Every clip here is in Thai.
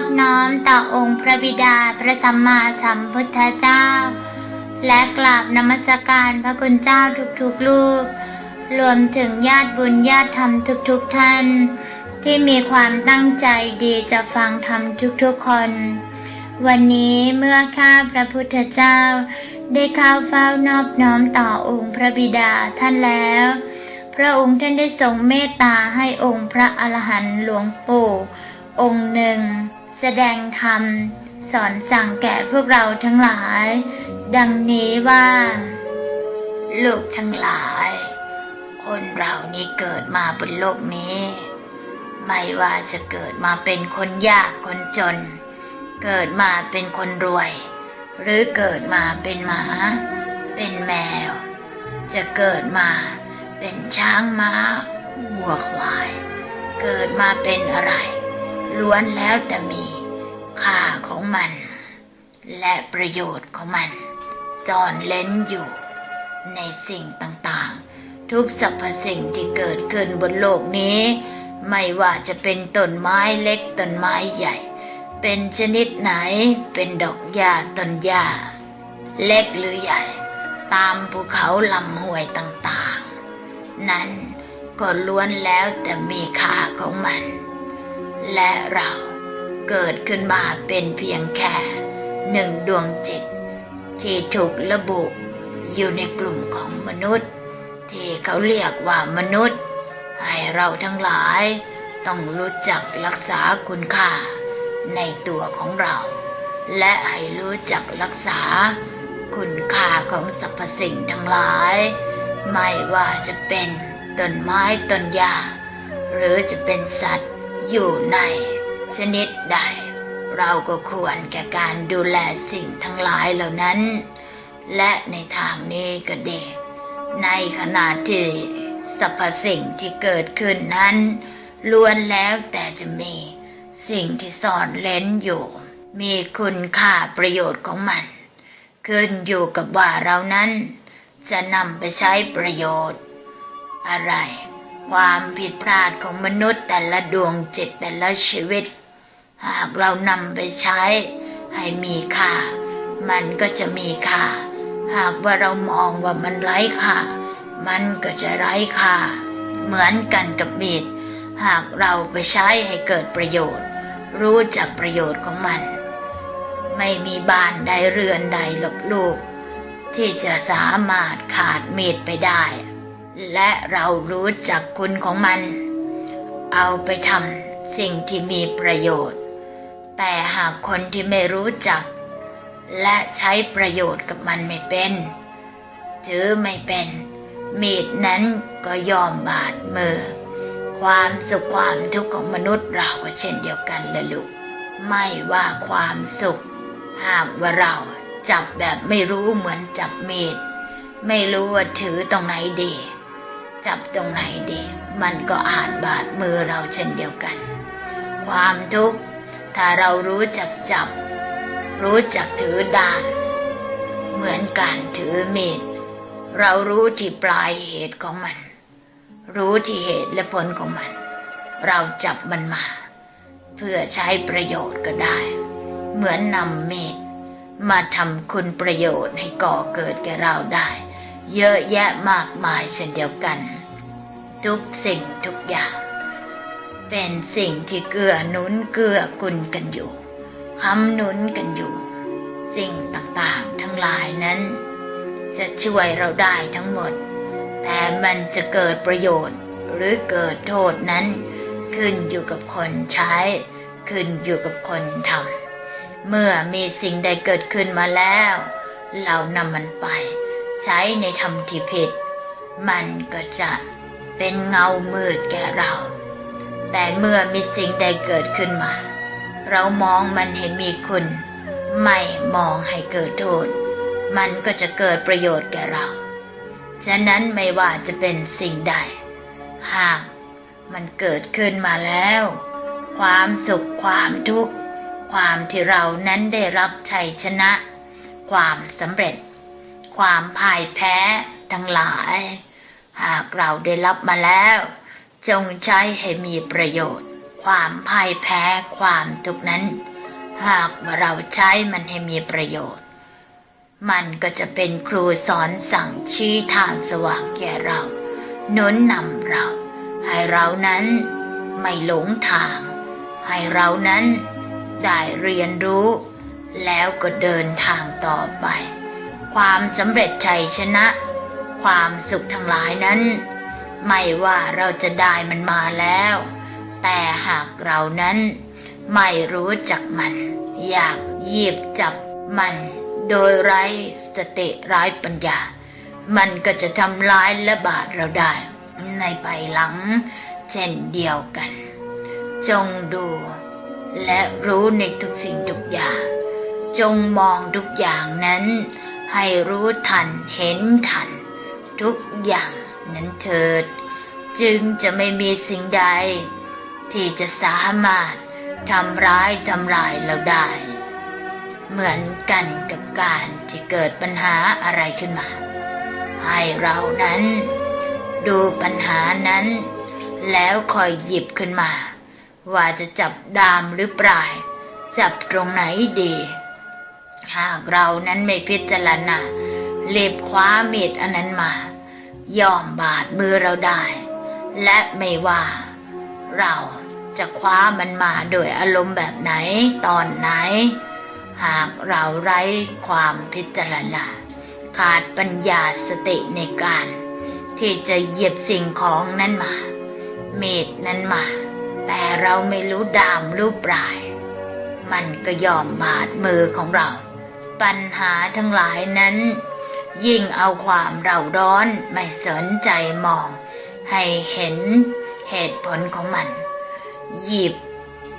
อบนอบน้อมต่อองค์พระบิดาพระสัมมาสัมพุทธเจ้า และกราบนมัสการพระคุณเจ้าทุกๆรูป รวมถึงญาติบุญญาติธรรมทุกๆท่าน ที่มีความตั้งใจดีจะฟังธรรมทุกๆคน วันนี้เมื่อข้าพระพุทธเจ้า ได้เข้าเฝ้านอบน้อมต่อองค์พระบิดาท่านแล้วพระองค์ท่านได้ทรงเมตตาให้องค์พระอรหันต์หลวงปู่องค์หนึ่ง แสดงธรรม สอนสั่งแก่พวกเราทั้งหลาย ดังนี้ว่า ลูกทั้งหลาย คนเรานี้เกิดมาบนโลกนี้ ไม่ว่าจะเกิดมาเป็นคนยากคนจน เกิดมาเป็นคนรวย หรือเกิดมาเป็นหมา เป็นแมว จะเกิดมาเป็นช้างม้าวัวควาย เกิดมาเป็นอะไร ล้วนแล้วแต่มีค่าของมัน และประโยชน์ของมัน ซ่อนเล้นอยู่ ในสิ่งต่างๆ ทุกสรรพสิ่งที่เกิดขึ้นบนโลกนี้ ไม่ว่าจะเป็นต้นไม้เล็กต้นไม้ใหญ่ เป็นชนิดไหนเป็นดอกหญ้าต้นหญ้า เล็กหรือใหญ่ ตามภูเขาลำห้วยต่างๆ นั้นก็ล้วนแล้วแต่มีค่าของมัน และเราเกิดขึ้นมาเป็นเพียงแค่หนึ่งดวงจิต ที่ถูกระบุอยู่ในกลุ่มของมนุษย์ ที่เขาเรียกว่ามนุษย์ ให้เราทั้งหลายต้องรู้จักรักษาคุณค่าในตัวของเรา และให้รู้จักรักษาคุณค่าของสรรพสิ่งทั้งหลาย ไม่ว่าจะเป็นต้นไม้ต้นหญ้าหรือจะเป็นสัตว์ อยู่ใน ชนิดใด เราก็ควรแก่การดูแลสิ่งทั้งหลายเหล่านั้น และในทางนี้ก็ดีในขณะที่สรรพสิ่งที่เกิดขึ้นนั้นล้วนแล้วแต่จะมีสิ่งที่ซ่อนเล้นอยู่ มีคุณค่าประโยชน์ของมัน ขึ้นอยู่กับว่าเรานั้น จะนำไปใช้ประโยชน์ อะไร ความผิดพลาดของมนุษย์แต่ละดวงจิตแต่ละชีวิต หากเรานำไปใช้ ให้มีค่า มันก็จะมีค่า หากว่าเรามองว่ามันไร้ค่า มันก็จะไร้ค่า เหมือนกันกับมีดหากเราไปใช้ให้เกิดประโยชน์ รู้จักประโยชน์ของมัน ไม่มีบ้านใดเรือนใดหลบลูก ที่จะสามารถขาดมีดไปได้ และเรารู้จักคุณของมัน เอาไปทำสิ่งที่มีประโยชน์ แต่หากคนที่ไม่รู้จัก และใช้ประโยชน์กับมันไม่เป็น ถือไม่เป็น มีดนั้นก็ยอมบาดมือ ความสุขความทุกข์ของมนุษย์เราก็เช่นเดียวกันละลูก ไม่ว่าความสุข หากว่าเราจับแบบไม่รู้เหมือนจับมีด ไม่รู้ว่าถือตรงไหนดี จับตรงไหนดี มันก็อาจบาดมือเราเช่นเดียวกัน ความทุกข์ถ้าเรารู้จักจับ รู้จักถือดาบเหมือนการถือมีดเรารู้ที่ปลายเหตุของมัน รู้ที่เหตุและผลของมัน เราจับมันมา เพื่อใช้ประโยชน์ก็ได้ เหมือนนำมีดมาทำคุณประโยชน์ให้ก่อเกิดแก่เราได้ เยอะแยะมากมายเช่นเดียวกัน ทุกสิ่งทุกอย่าง เป็นสิ่งที่เกื้อหนุนเกื้อกุลกันอยู่คำหนุนกันอยู่ สิ่งต่างๆทั้งหลายนั้น จะช่วยเราได้ทั้งหมด แต่มันจะเกิดประโยชน์หรือเกิดโทษนั้น ขึ้นอยู่กับคนใช้ ขึ้นอยู่กับคนทำเมื่อมีสิ่งใดเกิดขึ้นมาแล้ว เรานำมันไป ใช้ในทำที่ผิด มันก็จะเป็นเงามืดแก่เรา แต่เมื่อมีสิ่งใดเกิดขึ้นมา เรามองมันเห็นมีคุณ ไม่มองให้เกิดโทษ มันก็จะเกิดประโยชน์แก่เรา ฉะนั้นไม่ว่าจะเป็นสิ่งใด หากมันเกิดขึ้นมาแล้ว ความสุขความทุกข์ ความที่เรานั้นได้รับชัยชนะ ความสำเร็จ ความพ่ายแพ้ทั้งหลาย หากเราได้รับมาแล้ว จงใช้ให้มีประโยชน์ ความพ่ายแพ้ความทุกนั้น หากเราใช้มันให้มีประโยชน์ มันก็จะเป็นครูสอนสั่งชี้ทางสว่างแก่เราหนุนนำเรา ให้เรานั้นไม่หลงทาง ให้เรานั้นได้เรียนรู้แล้วก็เดินทางต่อไป ความสำเร็จชัยชนะ ความสุขทั้งหลายนั้น ไม่ว่าเราจะได้มันมาแล้ว แต่หากเรานั้น ไม่รู้จักมัน อยากหยิบจับมัน โดยไร้สติไร้ปัญญา มันก็จะทำร้ายและบาดเราได้ ในภายหลัง เช่นเดียวกัน จงดูและรู้ในทุกสิ่งทุกอย่าง จงมองทุกอย่างนั้น ให้รู้ทันเห็นทัน ทุกอย่างนั้นเถิด จึงจะไม่มีสิ่งใด ที่จะสามารถทำร้ายทำลายเราได้ เหมือนกันกับการที่เกิดปัญหาอะไรขึ้นมา ให้เรานั้น ดูปัญหานั้น แล้วคอยหยิบขึ้นมา ว่าจะจับดามหรือปลาย จับตรงไหนดี หากเรานั้นไม่พิจารณาเล็บคว้าเม็ดอันนั้นมา ย่อมบาดมือเราได้ และไม่ว่า เราจะคว้ามันมาโดยอารมณ์แบบไหนตอนไหน หากเราไร้ความพิจารณาขาดปัญญาสติในการ ที่จะเหยียบสิ่งของนั้นมา เม็ดนั้นมา แต่เราไม่รู้ดามรู้ปลาย มันก็ยอมบาดมือของเรา ปัญหาทั้งหลายนั้น ยิ่งเอาความเราร้อนไม่สนใจมอง ให้เห็นเหตุผลของมัน หยิบ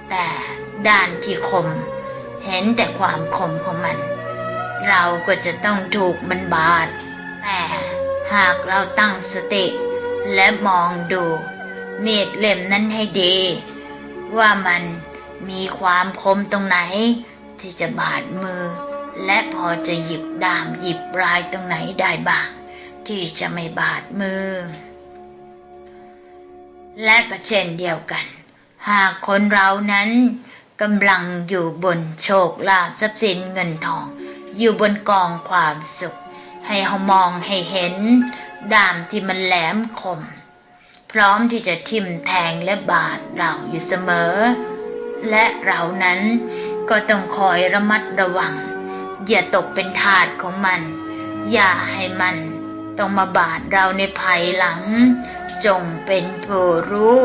แต่ด้านที่คม เห็นแต่ความคมของมัน เราก็จะต้องถูกมันบาด แต่หากเราตั้งสติ และมองดูเมีดเล่มนั้นให้ดี ว่ามันมีความคมตรงไหนที่จะบาดมือ และพอจะหยิบดามหยิบปลายตรงไหนได้บ้าง ที่จะไม่บาดมือ และก็เช่นเดียวกัน หากคนเรานั้นกำลังอยู่บนโชคลาภทรัพย์สินเงินทอง อยู่บนกองความสุข ให้เขามองให้เห็นดามที่มันแหลมคม พร้อมที่จะทิ่มแทงและบาดเราอยู่เสมอ และเรานั้นก็ต้องคอยระมัดระวัง อย่าตกเป็นทาสของมัน อย่าให้มันต้องมาบาดเราในภายหลัง จงเป็นผู้รู้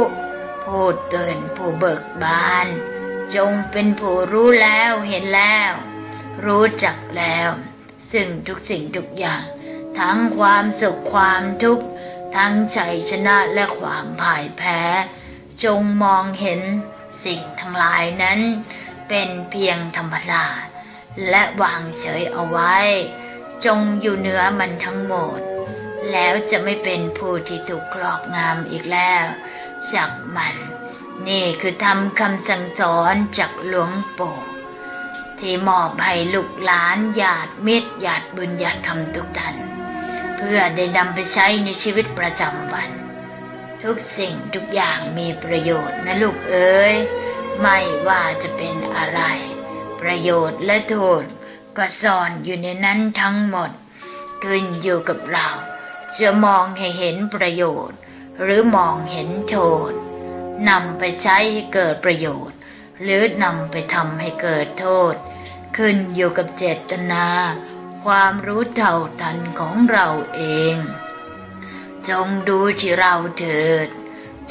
ผู้เตือนผู้เบิกบาน จงเป็นผู้รู้แล้วเห็นแล้ว รู้จักแล้ว ซึ่งทุกสิ่งทุกอย่าง ทั้งความสุขความทุกข์ ทั้งชัยชนะและความพ่ายแพ้ จงมองเห็นสิ่งทั้งหลายนั้น เป็นเพียงธรรมดา และวางเฉยเอาไว้ จงอยู่เหนือมันทั้งหมด แล้วจะไม่เป็นผู้ที่ถูกครอบงำอีกแล้วจากมัน นี่คือทำคำสั่งสอนจากหลวงปู่ที่มอบให้ลูกหลานญาติมิตรญาติบุญญาติธรรมทุกท่านเพื่อได้นำไปใช้ในชีวิตประจำวัน ทุกสิ่งทุกอย่างมีประโยชน์นะลูกเอ๋ยไม่ว่าจะเป็นอะไร ประโยชน์และโทษก็ซ่อนอยู่ในนั้นทั้งหมด ขึ้นอยู่กับเรา จะมองให้เห็นประโยชน์ หรือมองเห็นโทษนำไปใช้ให้เกิดประโยชน์ หรือนำไปทำให้เกิดโทษ ขึ้นอยู่กับเจตนา ความรู้เท่าทันของเราเอง จงดูที่เราเถิด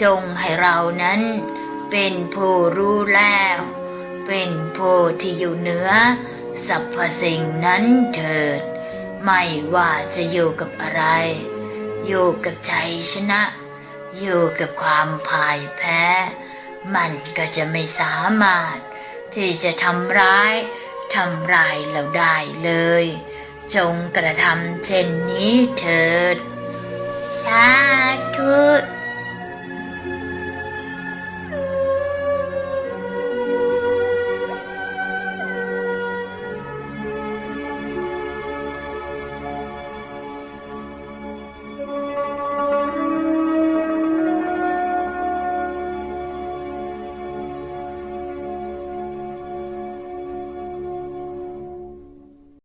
จงให้เรานั้นเป็นผู้รู้แล้ว เป็นผู้ที่อยู่เหนือสรรพสิ่งนั้นเถิด ไม่ว่าจะอยู่กับอะไร อยู่กับใจชนะ อยู่กับความพ่ายแพ้ มันก็จะไม่สามารถ ที่จะทำร้ายทำลายเราได้เลย จงกระทำเช่นนี้เถิด สาธุ